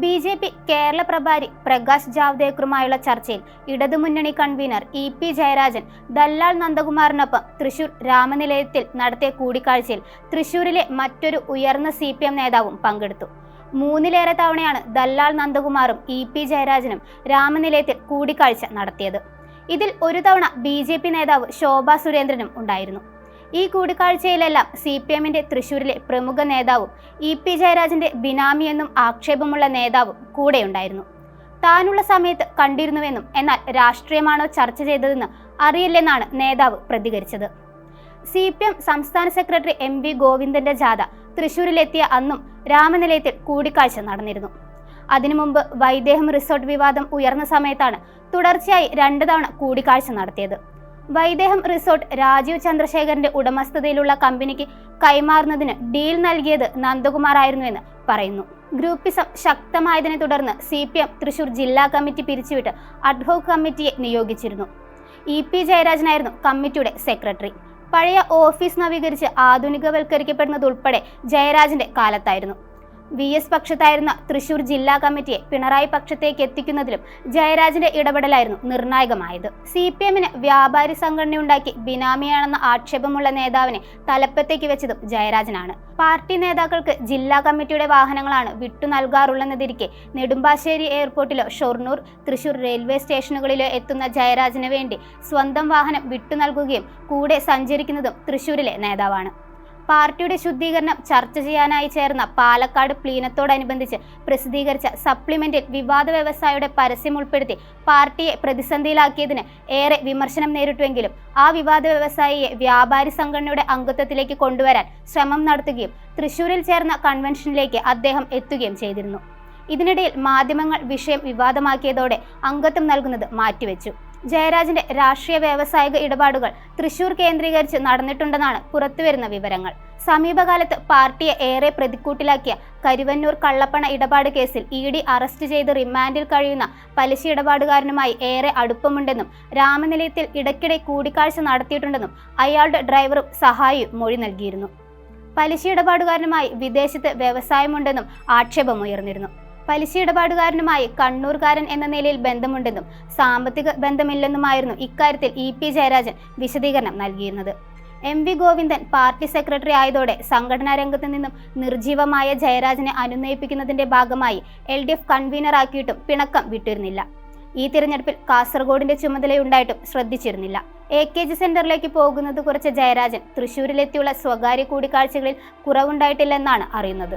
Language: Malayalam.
ബി ജെ പി കേരള പ്രഭാരി പ്രകാശ് ജാവ്ദേക്കറുമായുള്ള ചർച്ചയിൽ ഇടതുമുന്നണി കൺവീനർ ഇ പി ജയരാജൻ ദല്ലാൽ നന്ദകുമാറിനൊപ്പം തൃശൂർ രാമനിലയത്തിൽ നടത്തിയ കൂടിക്കാഴ്ചയിൽ തൃശൂരിലെ മറ്റൊരു ഉയർന്ന സി പി എം നേതാവും പങ്കെടുത്തു. മൂന്നിലേറെ തവണയാണ് ദല്ലാൽ നന്ദകുമാറും ഇ പി ജയരാജനും രാമനിലയത്തിൽ കൂടിക്കാഴ്ച നടത്തിയത്. ഇതിൽ ഒരു തവണ ബി നേതാവ് ശോഭാ സുരേന്ദ്രനും ഉണ്ടായിരുന്നു. ഈ കൂടിക്കാഴ്ചയിലെല്ലാം സി പി എമ്മിന്റെ തൃശൂരിലെ പ്രമുഖ നേതാവും ഇ പി ജയരാജന്റെ ബിനാമിയെന്നും ആക്ഷേപമുള്ള നേതാവും കൂടെയുണ്ടായിരുന്നു. താനുള്ള സമയത്ത് കണ്ടിരുന്നുവെന്നും എന്നാൽ രാഷ്ട്രീയമാണോ ചർച്ച ചെയ്തതെന്ന് അറിയില്ലെന്നാണ് നേതാവ് പ്രതികരിച്ചത്. സി പി എം സംസ്ഥാന സെക്രട്ടറി എം വി ഗോവിന്ദന്റെ ജാഥ തൃശൂരിലെത്തിയ അന്നും രാമനിലയത്തിൽ കൂടിക്കാഴ്ച നടന്നിരുന്നു. അതിനു മുമ്പ് വൈദേഹം റിസോർട്ട് വിവാദം ഉയർന്ന സമയത്താണ് തുടർച്ചയായി രണ്ടു തവണ കൂടിക്കാഴ്ച നടത്തിയത്. വൈദേഹം റിസോർട്ട് രാജീവ് ചന്ദ്രശേഖരന്റെ ഉടമസ്ഥതയിലുള്ള കമ്പനിക്ക് കൈമാറുന്നതിന് ഡീൽ നൽകിയത് നന്ദകുമാർ ആയിരുന്നുവെന്ന് പറയുന്നു ഗ്രൂപ്പിസം ശക്തമായതിനെ തുടർന്ന് സി പി എം തൃശൂർ ജില്ലാ കമ്മിറ്റി പിരിച്ചുവിട്ട് അഡ്ഹോക് കമ്മിറ്റിയെ നിയോഗിച്ചിരുന്നു. ഇ പി ജയരാജനായിരുന്നു കമ്മിറ്റിയുടെ സെക്രട്ടറി. പഴയ ഓഫീസ് നവീകരിച്ച് ആധുനികവൽക്കരിക്കപ്പെടുന്നതുൾപ്പെടെ ജയരാജന്റെ കാലത്തായിരുന്നു. വി എസ് പക്ഷത്തായിരുന്ന തൃശൂർ ജില്ലാ കമ്മിറ്റിയെ പിണറായി പക്ഷത്തേക്ക് എത്തിക്കുന്നതിലും ജയരാജന്റെ ഇടപെടലായിരുന്നു നിർണായകമായത്. സി പി എമ്മിന് വ്യാപാരി സംഘടനയുണ്ടാക്കി ബിനാമിയാണെന്ന ആക്ഷേപമുള്ള നേതാവിനെ തലപ്പത്തേക്ക് വെച്ചതും ജയരാജനാണ്. പാർട്ടി നേതാക്കൾക്ക് ജില്ലാ കമ്മിറ്റിയുടെ വാഹനങ്ങളാണ് വിട്ടു നൽകാറുള്ളതിരിക്കെ നെടുമ്പാശ്ശേരി എയർപോർട്ടിലോ ഷൊർണൂർ തൃശൂർ റെയിൽവേ സ്റ്റേഷനുകളിലോ എത്തുന്ന ജയരാജന് വേണ്ടി സ്വന്തം വാഹനം വിട്ടു നൽകുകയും കൂടെ സഞ്ചരിക്കുന്നതും തൃശൂരിലെ നേതാവാണ്. പാർട്ടിയുടെ ശുദ്ധീകരണം ചർച്ച ചെയ്യാനായി ചേർന്ന പാലക്കാട് പ്ലീനത്തോടനുബന്ധിച്ച് പ്രസിദ്ധീകരിച്ച സപ്ലിമെന്റിൽ വിവാദ വ്യവസായയുടെ പരസ്യം ഉൾപ്പെടുത്തി പാർട്ടിയെ പ്രതിസന്ധിയിലാക്കിയതിന് ഏറെ വിമർശനം നേരിട്ടുവെങ്കിലും ആ വിവാദ വ്യവസായിയെ വ്യാപാരി സംഘടനയുടെ അംഗത്വത്തിലേക്ക് കൊണ്ടുവരാൻ ശ്രമം നടത്തുകയും തൃശൂരിൽ ചേർന്ന കൺവെൻഷനിലേക്ക് അദ്ദേഹം എത്തുകയും ചെയ്തിരുന്നു. ഇതിനിടയിൽ മാധ്യമങ്ങൾ വിഷയം വിവാദമാക്കിയതോടെ അംഗത്വം നൽകുന്നത് മാറ്റിവെച്ചു. ജയരാജന്റെ രാഷ്ട്രീയ വ്യാവസായിക ഇടപാടുകൾ തൃശൂർ കേന്ദ്രീകരിച്ച് നടന്നിട്ടുണ്ടെന്നാണ് പുറത്തുവരുന്ന വിവരങ്ങൾ. സമീപകാലത്ത് പാർട്ടിയെ ഏറെ പ്രതിക്കൂട്ടിലാക്കിയ കരുവന്നൂർ കള്ളപ്പണ ഇടപാട് കേസിൽ ഇ ഡി അറസ്റ്റ് ചെയ്ത് റിമാൻഡിൽ കഴിയുന്ന പലിശ ഇടപാടുകാരനുമായി ഏറെ അടുപ്പമുണ്ടെന്നും രാമനിലയത്തിൽ ഇടയ്ക്കിടെ കൂടിക്കാഴ്ച നടത്തിയിട്ടുണ്ടെന്നും അയാളുടെ ഡ്രൈവറും സഹായിയും മൊഴി നൽകിയിരുന്നു. പലിശ ഇടപാടുകാരനുമായി വിദേശത്ത് വ്യവസായമുണ്ടെന്നും ആക്ഷേപമുയർന്നിരുന്നു. പലിശ ഇടപാടുകാരനുമായി കണ്ണൂർകാരൻ എന്ന നിലയിൽ ബന്ധമുണ്ടെന്നും സാമ്പത്തിക ബന്ധമില്ലെന്നുമായിരുന്നു ഇക്കാര്യത്തിൽ ഇ പി ജയരാജൻ വിശദീകരണം നൽകിയിരുന്നത്. M V Govindan party secretary ആയതോടെ സംഘടനാ രംഗത്ത് നിന്നും നിർജീവമായ ജയരാജനെ അനുനയിപ്പിക്കുന്നതിന്റെ ഭാഗമായി എൽ ഡി എഫ് കൺവീനറാക്കിയിട്ടും പിണക്കം വിട്ടിരുന്നില്ല. ഈ തിരഞ്ഞെടുപ്പിൽ കാസർഗോഡിന്റെ ചുമതലയുണ്ടായിട്ടും ശ്രദ്ധിച്ചിരുന്നില്ല. എ കെ ജി സെന്ററിലേക്ക് പോകുന്നത് കുറച്ച് ജയരാജൻ തൃശൂരിലെത്തിയുള്ള സ്വകാര്യ കൂടിക്കാഴ്ചകളിൽ കുറവുണ്ടായിട്ടില്ലെന്നാണ് അറിയുന്നത്.